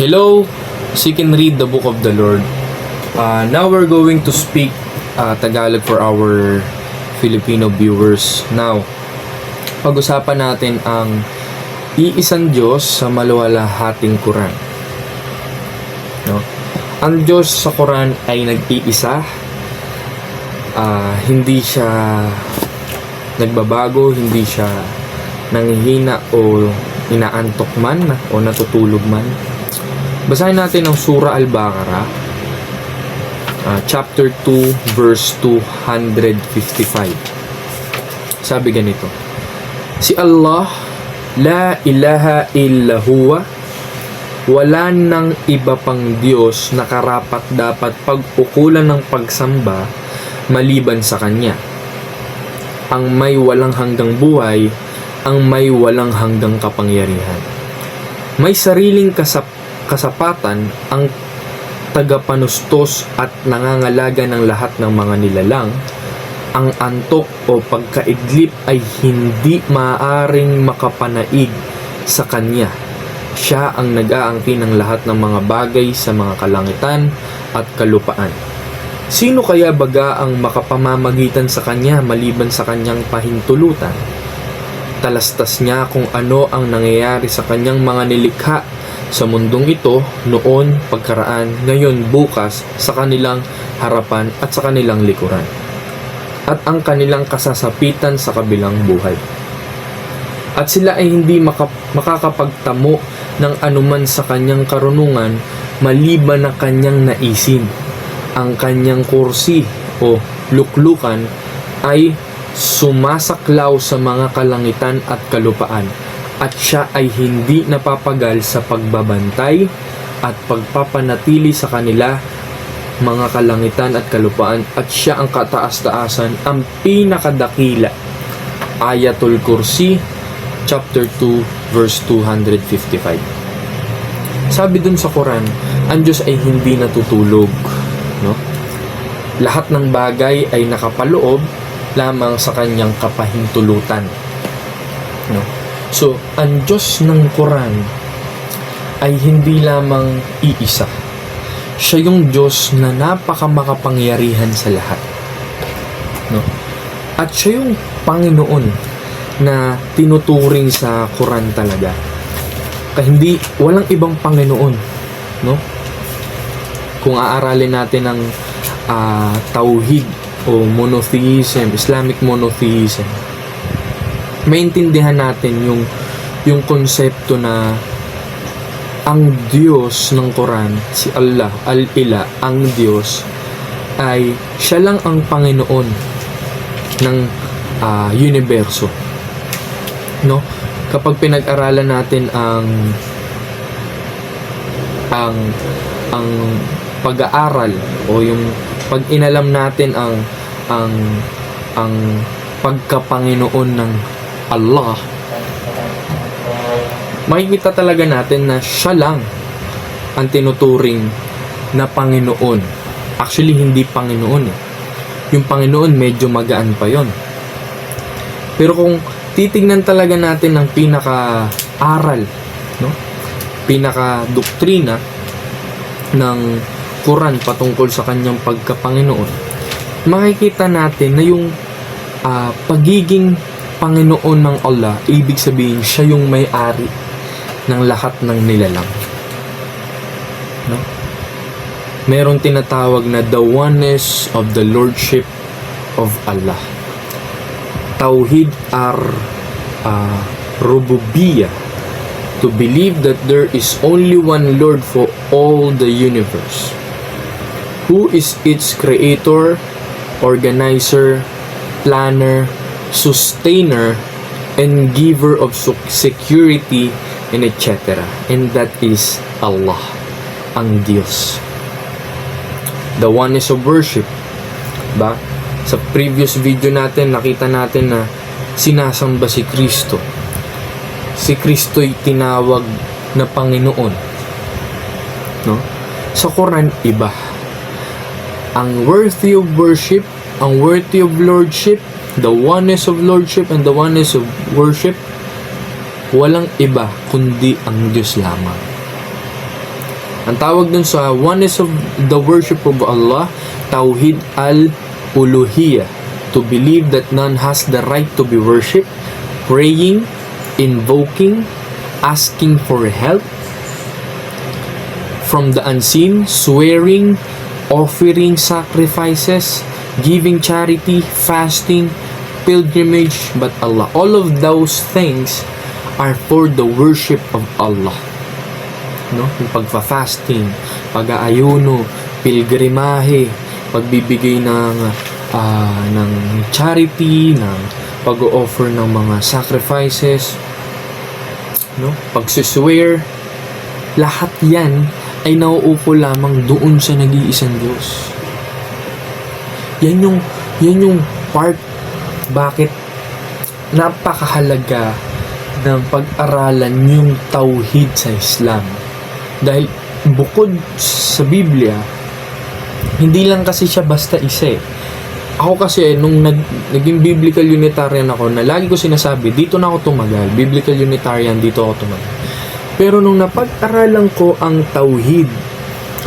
Hello, seek and read the book of the Lord. Uh, now we're going to speak uh, Tagalog for our Filipino viewers. Now, pag-usapan natin ang iisang Diyos sa maluwalhating Quran. No? Ang Diyos sa Quran ay nag-iisa. Ah, hindi siya nagbabago, hindi siya nanghihina o inaantok man o natutulog man. Basahin natin ang Surah Al-Baqarah, ah, chapter 2, verse 255. Sabi ganito, Si Allah, la ilaha illa huwa, wala nang iba pang Diyos na karapat dapat pag-ukulan ng pagsamba maliban sa Kanya. Ang may walang hanggang buhay, ang may walang hanggang kapangyarihan. May sariling kasap kasapatan ang tagapanustos at nangangalaga ng lahat ng mga nilalang, ang antok o pagkaidlip ay hindi maaaring makapanaig sa kanya. Siya ang nag-aangkin ng lahat ng mga bagay sa mga kalangitan at kalupaan. Sino kaya baga ang makapamamagitan sa kanya maliban sa kanyang pahintulutan? Talastas niya kung ano ang nangyayari sa kanyang mga nilikha sa mundong ito noon, pagkaraan, ngayon, bukas, sa kanilang harapan at sa kanilang likuran. At ang kanilang kasasapitan sa kabilang buhay. At sila ay hindi maka- makakapagtamo ng anuman sa kanyang karunungan maliban na kanyang naisin. Ang kanyang kursi o luklukan ay sumasaklaw sa mga kalangitan at kalupaan at siya ay hindi napapagal sa pagbabantay at pagpapanatili sa kanila mga kalangitan at kalupaan. At siya ang kataas-taasan ang pinakadakila. Ayatul Kursi chapter 2 verse 255 Sabi dun sa Quran ang Diyos ay hindi natutulog no? Lahat ng bagay ay nakapaloob lamang sa kanyang kapahintulutan no So, ang Diyos ng Quran ay hindi lamang iisa. Siya yung Diyos na napakamakapangyarihan sa lahat. No? At siya yung Panginoon na tinuturing sa Quran talaga. Kaya hindi, walang ibang Panginoon. No? Kung aaralin natin ang ah, Tauhid o monotheism, Islamic monotheism, maintindihan natin yung yung konsepto na ang Diyos ng Quran, si Allah, Al-Ila, ang Diyos, ay siya lang ang Panginoon ng ah, universo. No? Kapag pinag-aralan natin ang ang ang pag-aaral o yung pag inalam natin ang ang ang pagkapanginoon ng Allah, makikita talaga natin na siya lang ang tinuturing na Panginoon. Actually, hindi Panginoon eh. Yung Panginoon, medyo magaan pa yon. Pero kung titignan talaga natin ang pinaka-aral, no? pinaka-doktrina ng Quran patungkol sa kanyang pagkapanginoon, makikita natin na yung ah, pagiging Panginoon ng Allah, ibig sabihin siya yung may-ari ng lahat ng nilalang. No? Merong tinatawag na the oneness of the lordship of Allah. Tauhid ar uh, rububiyya to believe that there is only one Lord for all the universe who is its creator, organizer, planner, sustainer, and giver of security, and etc. And that is Allah, ang Diyos. The oneness of worship. Ba? Sa previous video natin, nakita natin na sinasamba si Kristo. Si Kristo'y tinawag na Panginoon. No? Sa Quran, iba. Ang worthy of worship, ang worthy of lordship, the oneness of lordship and the oneness of worship, walang iba kundi ang Diyos lamang. Ang tawag dun sa oneness of the worship of Allah, Tawhid al-Uluhiyah. To believe that none has the right to be worshipped, praying, invoking, asking for help from the unseen, swearing, offering sacrifices, giving charity, fasting, pilgrimage, but Allah. All of those things are for the worship of Allah. No? Yung pagfa-fasting, pag-aayuno, pilgrimahe, pagbibigay ng ah, ng charity, ng pag-offer ng mga sacrifices, no? Pagsiswear, lahat 'yan ay nauupo lamang doon sa nag-iisang Diyos. Yan yung yan yung part bakit napakahalaga ng pag-aralan yung tauhid sa Islam. Dahil bukod sa Biblia, hindi lang kasi siya basta isa eh. Ako kasi nung nag, naging biblical unitarian ako na lagi ko sinasabi, dito na ako tumagal. Biblical unitarian, dito ako tumagal. Pero nung napag-aralan ko ang tauhid,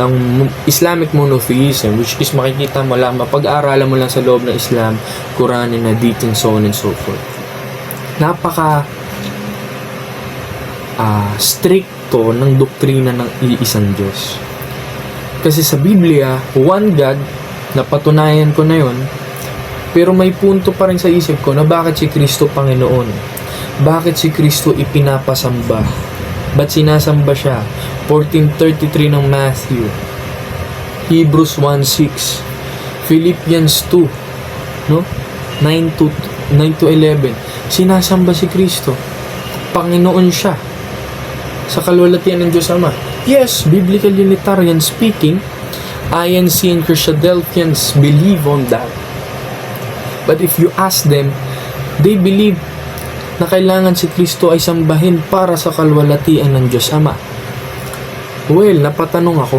ang Islamic monotheism, which is makikita mo lang, mapag-aaralan mo lang sa loob ng Islam, Quran and Hadith and so on and so forth. Napaka ah stricto ng doktrina ng iisang Diyos. Kasi sa Biblia, one God, napatunayan ko na yon pero may punto pa rin sa isip ko na bakit si Kristo Panginoon? Bakit si Kristo ipinapasamba? Ba't sinasamba siya? 1433 ng Matthew. Hebrews 1.6. Philippians 2. No? 9 to, 9 to 11. Sinasamba si Kristo. Panginoon siya. Sa kalwalatian ng Diyos Ama. Yes, Biblical Unitarian speaking, INC and Christadelphians believe on that. But if you ask them, they believe na kailangan si Kristo ay sambahin para sa kalwalatian ng Diyos Ama. Well, napatanong ako,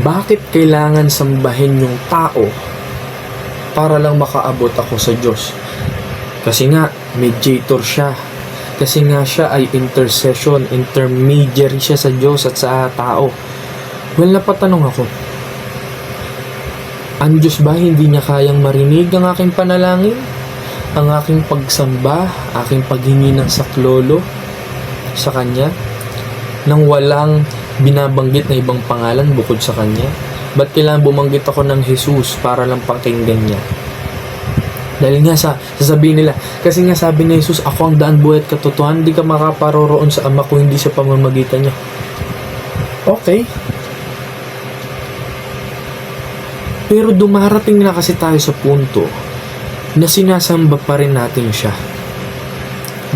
bakit kailangan sambahin yung tao para lang makaabot ako sa Diyos? Kasi nga, mediator siya. Kasi nga siya ay intercession, intermediary siya sa Diyos at sa tao. Well, napatanong ako, ang Diyos ba hindi niya kayang marinig ang aking panalangin? Ang aking pagsamba, aking paghingi ng saklolo sa Kanya? Nang walang binabanggit na ibang pangalan bukod sa Kanya? Ba't kailangan bumanggit ako ng Jesus para lang pakinggan niya? Dahil nga sa, sasabihin nila, kasi nga sabi ni Jesus, ako ang daan buhay at katotohanan, hindi ka makaparoroon sa Ama kung hindi sa pamamagitan niya. Okay, Pero dumarating na kasi tayo sa punto na sinasamba pa rin natin siya.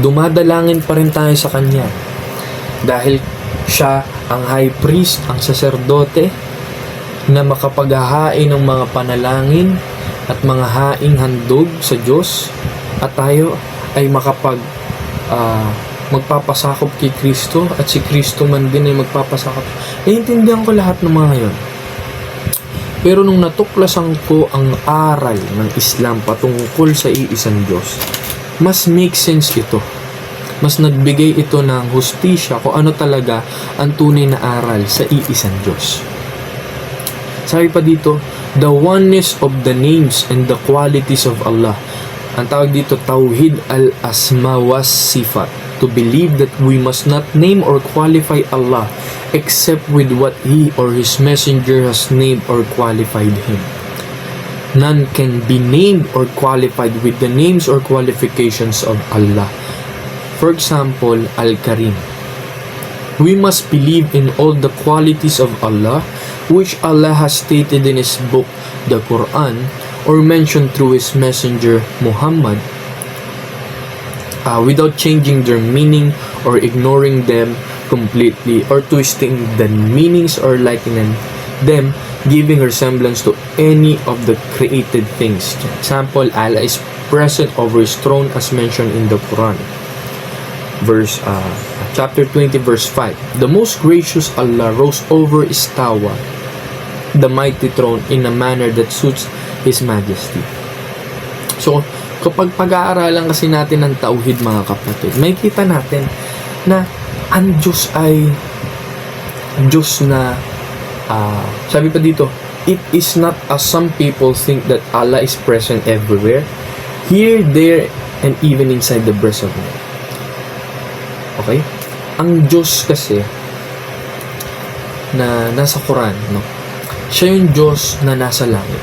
Dumadalangin pa rin tayo sa Kanya. Dahil siya ang high priest, ang saserdote, na makapaghahain ng mga panalangin at mga haing handog sa Diyos at tayo ay makapag ah, magpapasakop kay Kristo at si Kristo man din ay magpapasakop. Naiintindihan ko lahat ng mga yon. Pero nung natuklasan ko ang aral ng Islam patungkol sa iisang Diyos, mas make sense ito. Mas nagbigay ito ng hustisya kung ano talaga ang tunay na aral sa iisang Diyos. Sabi pa dito, the oneness of the names and the qualities of Allah. Ang tawag dito, Tawhid al-Asma was Sifat. To believe that we must not name or qualify Allah except with what He or His Messenger has named or qualified Him. None can be named or qualified with the names or qualifications of Allah. For example, Al-Karim. We must believe in all the qualities of Allah which Allah has stated in His book, the Quran, or mentioned through His Messenger, Muhammad, uh, without changing their meaning or ignoring them completely or twisting the meanings or likening them giving resemblance to any of the created things. For example, Allah is present over his throne as mentioned in the Quran. Verse uh, chapter 20 verse 5. The most gracious Allah rose over his tower, the mighty throne in a manner that suits his majesty. So, kapag pag-aaralan kasi natin ng tauhid mga kapatid, may kita natin na ang Diyos ay Diyos na ah, sabi pa dito, it is not as some people think that Allah is present everywhere, here, there, and even inside the breast of man. Okay? Ang Diyos kasi na nasa Quran, no? Siya yung Diyos na nasa langit.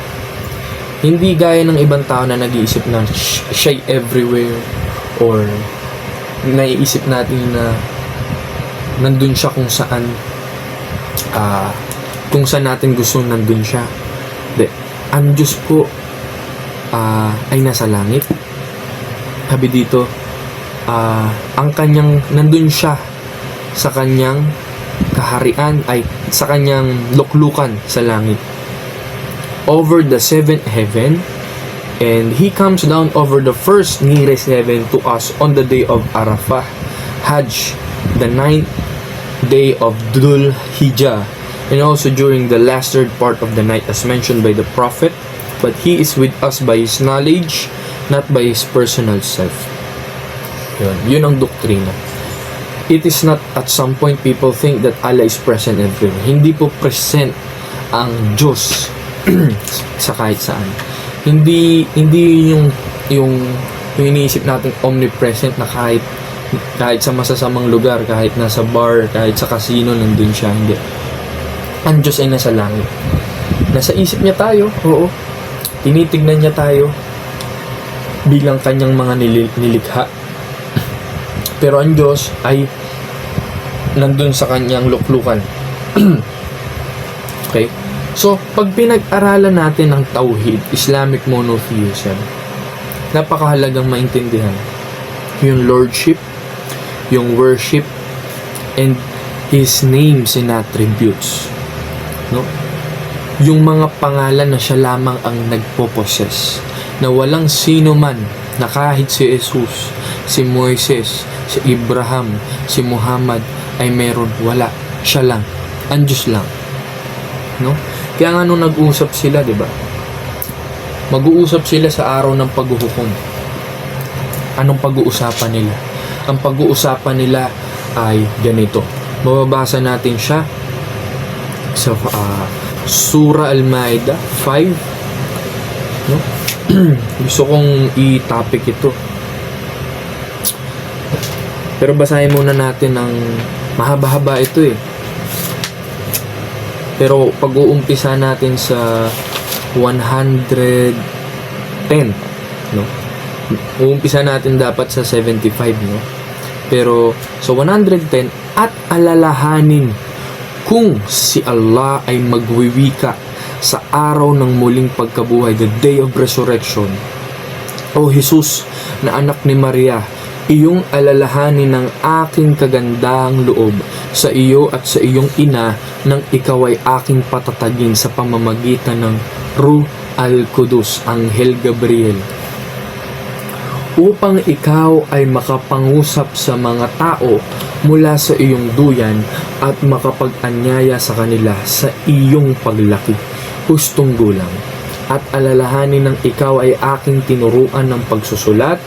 Hindi gaya ng ibang tao na nag-iisip na siya'y everywhere or naiisip natin na nandun siya kung saan ah kung saan natin gusto nandun siya. Hindi. Ang Diyos po ah, ay nasa langit. Sabi dito, ah, ang kanyang nandun siya sa kanyang kaharian ay sa kanyang luklukan sa langit. Over the seventh heaven and he comes down over the first nearest heaven to us on the day of Arafah Hajj the ninth day of Dhul Hijjah and also during the last third part of the night as mentioned by the prophet. But he is with us by his knowledge not by his personal self yun, yun ang doktrina it is not at some point people think that Allah is present everywhere. Hindi po present ang Diyos sa kahit saan. Hindi hindi yung yung yung iniisip natin omnipresent na kahit kahit sa masasamang lugar, kahit nasa bar, kahit sa casino nandun siya, hindi. Ang Diyos ay nasa langit. Nasa isip niya tayo, oo. Tinitignan niya tayo bilang kanyang mga nili- nilikha. Pero ang Diyos ay nandun sa kanyang luklukan. okay? So, pag pinag-aralan natin ang Tauhid, Islamic Monotheism, napakahalagang maintindihan yung Lordship, yung Worship, and His names and attributes. No? Yung mga pangalan na siya lamang ang nagpo-possess, na walang sino man na kahit si Jesus, si Moises, si Abraham, si Muhammad ay meron, wala. Siya lang. Ang Diyos lang. No? Kaya nga nung nag-usap sila, di ba? Mag-uusap sila sa araw ng paghuhukom. Anong pag-uusapan nila? Ang pag-uusapan nila ay ganito. Mababasa natin siya sa ah, Surah Al-Ma'idah 5. No? Gusto kong i-topic ito. Pero basahin muna natin ng mahaba-haba ito eh. Pero pag-uumpisa natin sa 110, no? Uumpisa natin dapat sa 75, no? Pero sa 110 at alalahanin kung si Allah ay magwiwika sa araw ng muling pagkabuhay, the day of resurrection. O Jesus na anak ni Maria, iyong alalahanin ng aking kagandahang loob sa iyo at sa iyong ina nang ikaw ay aking patatagin sa pamamagitan ng Ruh al-Qudus, Anghel Gabriel upang ikaw ay makapangusap sa mga tao mula sa iyong duyan at makapag-anyaya sa kanila sa iyong paglaki, hustong gulang. At alalahanin ng ikaw ay aking tinuruan ng pagsusulat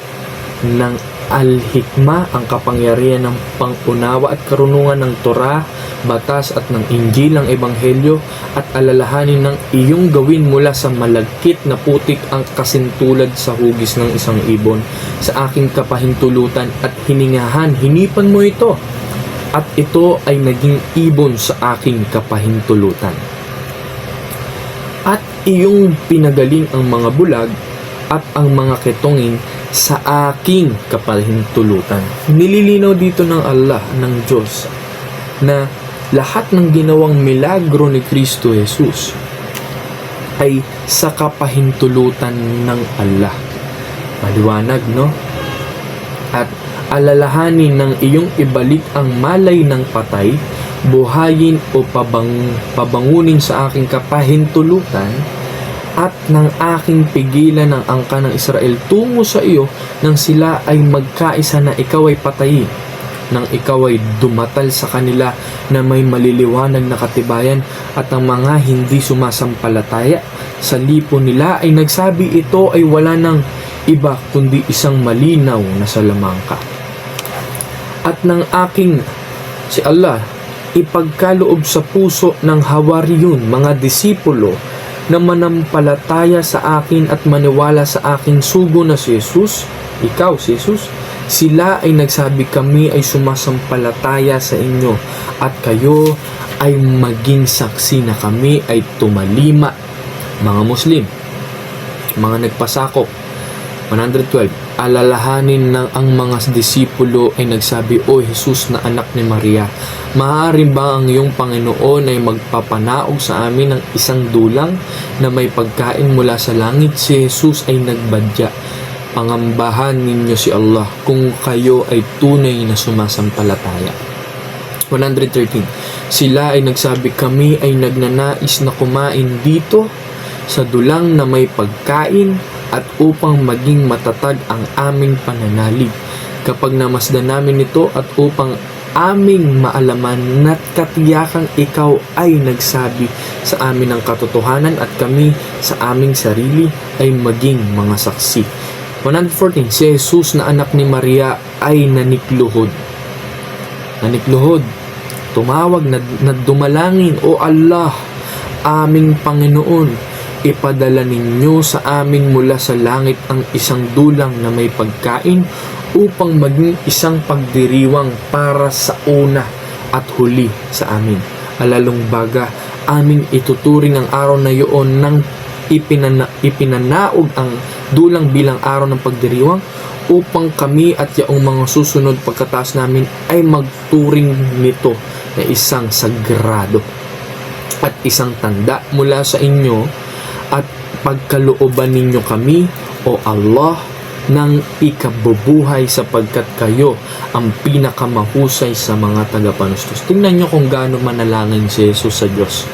ng al-hikma ang kapangyarihan ng pangunawa at karunungan ng Torah, batas at ng Injil ng Ebanghelyo at alalahanin ng iyong gawin mula sa malagkit na putik ang kasintulad sa hugis ng isang ibon sa aking kapahintulutan at hiningahan, hinipan mo ito at ito ay naging ibon sa aking kapahintulutan. At iyong pinagaling ang mga bulag at ang mga ketongin sa aking kapahintulutan. Nililinaw dito ng Allah, ng Diyos, na lahat ng ginawang milagro ni Kristo Jesus ay sa kapahintulutan ng Allah. Maliwanag, no? At alalahanin ng iyong ibalik ang malay ng patay, buhayin o pabang, pabangunin sa aking kapahintulutan, at ng aking pigilan ng angka ng Israel tungo sa iyo nang sila ay magkaisa na ikaw ay patayin. Nang ikaw ay dumatal sa kanila na may maliliwanag na katibayan at ang mga hindi sumasampalataya. Sa lipo nila ay nagsabi ito ay wala ng iba kundi isang malinaw na salamangka. At ng aking si Allah ipagkaloob sa puso ng Hawariyun, mga disipulo, na manampalataya sa akin at maniwala sa aking sugo na si Jesus, ikaw si Jesus, sila ay nagsabi kami ay sumasampalataya sa inyo at kayo ay maging saksi na kami ay tumalima mga Muslim, mga nagpasakop. 112. Alalahanin ng ang mga disipulo ay nagsabi, O Jesus na anak ni Maria, maaari ba ang iyong Panginoon ay magpapanaog sa amin ng isang dulang na may pagkain mula sa langit? Si Jesus ay nagbadya. Pangambahan ninyo si Allah kung kayo ay tunay na sumasampalataya. 113. Sila ay nagsabi, kami ay nagnanais na kumain dito sa dulang na may pagkain at upang maging matatag ang aming pananalig. Kapag namasdan namin ito at upang aming maalaman na't katiyakang ikaw ay nagsabi sa amin ng katotohanan at kami sa aming sarili ay maging mga saksi. 114. Si Jesus na anak ni Maria ay nanikluhod. Nanikluhod. Tumawag na, na O Allah, aming Panginoon, ipadala ninyo sa amin mula sa langit ang isang dulang na may pagkain upang maging isang pagdiriwang para sa una at huli sa amin. Alalong baga, aming ituturing ang araw na iyon nang ipinana, ipinanaog ang dulang bilang araw ng pagdiriwang upang kami at yaong mga susunod pagkataas namin ay magturing nito na isang sagrado at isang tanda mula sa inyo pagkalooban ninyo kami, O Allah, ng ikabubuhay sapagkat kayo ang pinakamahusay sa mga tagapanustos. Tingnan nyo kung gaano manalangin si Jesus sa Diyos.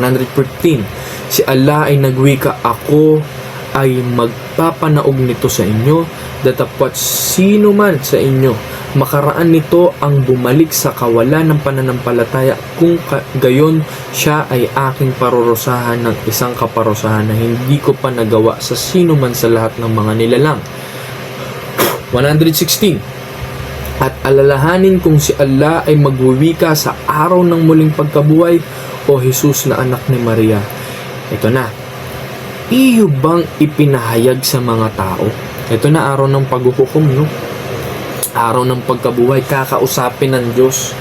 114. Si Allah ay nagwika, Ako ay magpapanaog nito sa inyo, datapwat sino man sa inyo makaraan nito ang bumalik sa kawalan ng pananampalataya kung gayon siya ay aking parurusahan ng isang kaparusahan na hindi ko pa nagawa sa sino man sa lahat ng mga nilalang. 116. At alalahanin kung si Allah ay magwiwika sa araw ng muling pagkabuhay o Jesus na anak ni Maria. Ito na. Iyo bang ipinahayag sa mga tao? Ito na araw ng paghuhukom, no? araw ng pagkabuhay, kakausapin ng Diyos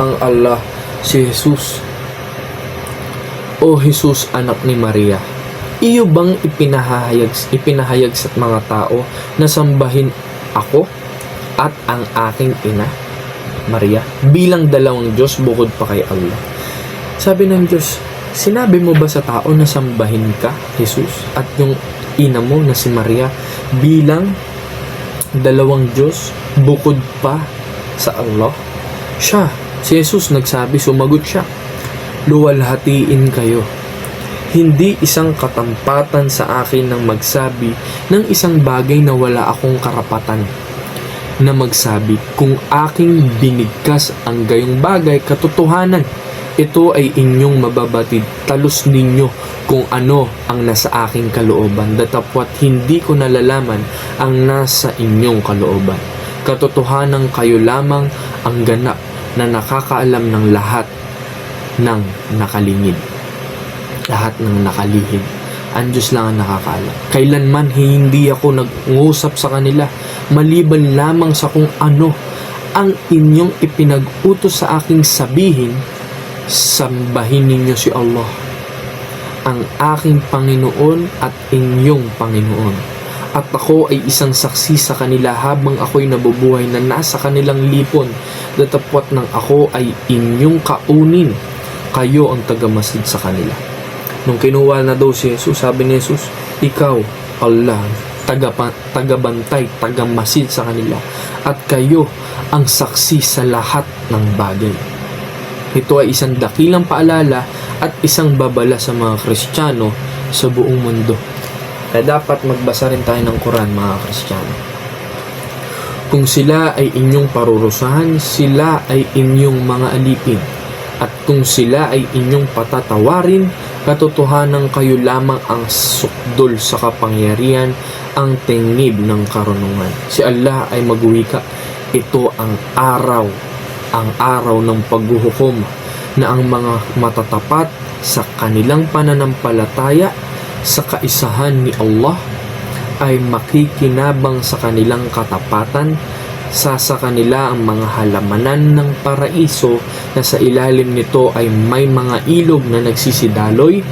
ang Allah, si Jesus. O Jesus, anak ni Maria, iyo bang ipinahayag, ipinahayag sa mga tao na sambahin ako at ang aking ina, Maria, bilang dalawang Diyos bukod pa kay Allah? Sabi ng Diyos, sinabi mo ba sa tao na sambahin ka, Jesus, at yung ina mo na si Maria bilang dalawang Diyos bukod pa sa Allah? Siya, si Jesus nagsabi, sumagot siya, luwalhatiin kayo. Hindi isang katampatan sa akin ng magsabi ng isang bagay na wala akong karapatan na magsabi kung aking binigkas ang gayong bagay katotohanan ito ay inyong mababatid. Talos ninyo kung ano ang nasa aking kalooban. Datapwat hindi ko nalalaman ang nasa inyong kalooban. Katotohanan kayo lamang ang ganap na nakakaalam ng lahat ng nakalingid. Lahat ng nakalihid. Ang Diyos lang ang nakakaalam. Kailanman hindi ako nag-uusap sa kanila maliban lamang sa kung ano ang inyong ipinag-utos sa aking sabihin, sambahin ninyo si Allah, ang aking Panginoon at inyong Panginoon. At ako ay isang saksi sa kanila habang ako'y nabubuhay na nasa kanilang lipon, datapwat ng ako ay inyong kaunin, kayo ang tagamasid sa kanila. Nung kinuha na daw si Jesus, sabi ni Jesus, Ikaw, Allah, tagapa, tagabantay, tagamasid sa kanila. At kayo ang saksi sa lahat ng bagay. Ito ay isang dakilang paalala at isang babala sa mga Kristiyano sa buong mundo. Kaya dapat magbasa rin tayo ng Quran mga Kristiyano. Kung sila ay inyong parurusahan, sila ay inyong mga alipin. At kung sila ay inyong patatawarin, katotohanan kayo lamang ang sukdol sa kapangyarihan, ang tingib ng karunungan. Si Allah ay magwika, ito ang araw ang araw ng paghuhukom na ang mga matatapat sa kanilang pananampalataya sa kaisahan ni Allah ay makikinabang sa kanilang katapatan. Sa sa kanila ang mga halamanan ng paraiso na sa ilalim nito ay may mga ilog na nagsisidaloy.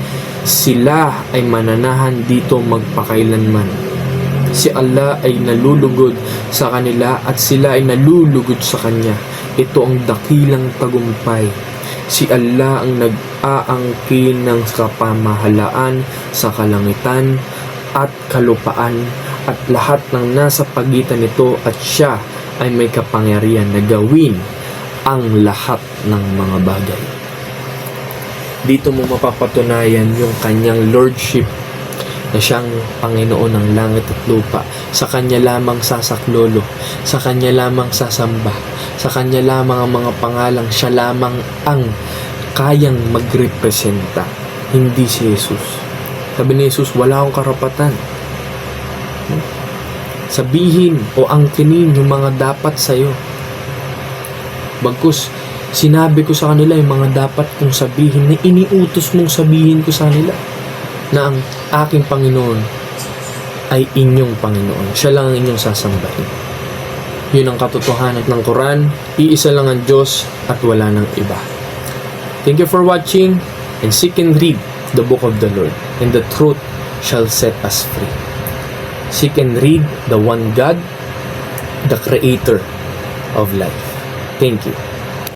Sila ay mananahan dito magpakailanman. Si Allah ay nalulugod sa kanila at sila ay nalulugod sa Kanya. Ito ang dakilang tagumpay. Si Allah ang nag-aangkin ng kapamahalaan sa kalangitan at kalupaan at lahat ng nasa pagitan nito at siya ay may kapangyarihan na gawin ang lahat ng mga bagay. Dito mo mapapatunayan yung kanyang lordship na siyang Panginoon ng langit at lupa. Sa Kanya lamang sasaklolo, sa Kanya lamang sasamba, sa Kanya lamang ang mga pangalang siya lamang ang kayang magrepresenta, hindi si Jesus. Sabi ni Jesus, wala akong karapatan. Sabihin o angkinin yung mga dapat sa'yo. Bagkus, sinabi ko sa kanila yung mga dapat kong sabihin na iniutos mong sabihin ko sa kanila na ang aking Panginoon ay inyong Panginoon. Siya lang ang inyong sasambahin. Yun ang katotohanan ng Quran. Iisa lang ang Diyos at wala nang iba. Thank you for watching and seek and read the book of the Lord and the truth shall set us free. Seek and read the one God, the creator of life. Thank you.